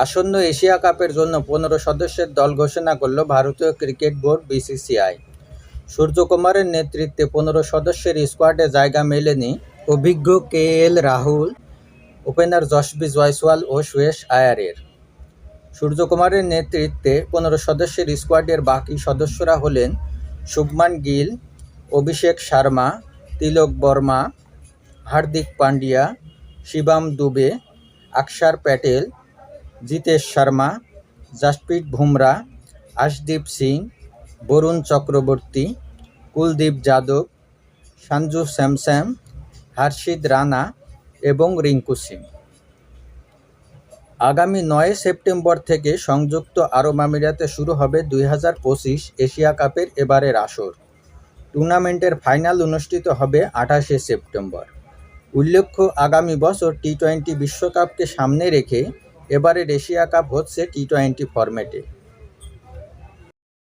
আসন্ন এশিয়া কাপের জন্য পনেরো সদস্যের দল ঘোষণা করল ভারতীয় ক্রিকেট বোর্ড বিসিসিআই। সূর্যকুমারের নেতৃত্বে পনেরো সদস্যের স্কোয়াডে জায়গা মেলেনি অভিজ্ঞ K L Rahul, opener Yashasvi Jaiswal ও সুয়েশ আয়ারের। সূর্যকুমারের নেতৃত্বে পনেরো সদস্যের স্কোয়াডের বাকি সদস্যরা হলেন শুভমান গিল, অভিষেক শর্মা, তিলক বর্মা, হার্দিক পান্ডিয়া, শিবাম দুবে অক্ষর প্যাটেল জিতেশ শর্মা, জসপ্রীত বুমরা, আশদীপ সিং, বরুণ চক্রবর্তী, কুলদীপ যাদব, সঞ্জু স্যামস্যাম, হর্ষিত রানা এবং রিঙ্কু সিং। আগামী নয় সেপ্টেম্বর থেকে সংযুক্ত আরব আমিরাতে শুরু হবে দুই হাজার পঁচিশ এশিয়া কাপের এবারের আসর। টুর্নামেন্টের ফাইনাল অনুষ্ঠিত হবে আঠাশে সেপ্টেম্বর। উল্লেখ্য, আগামী বছর টি টোয়েন্টি বিশ্বকাপকে সামনে রেখে এবারের এশিয়া কাপ হচ্ছে টি টোয়েন্টি ফরম্যাটে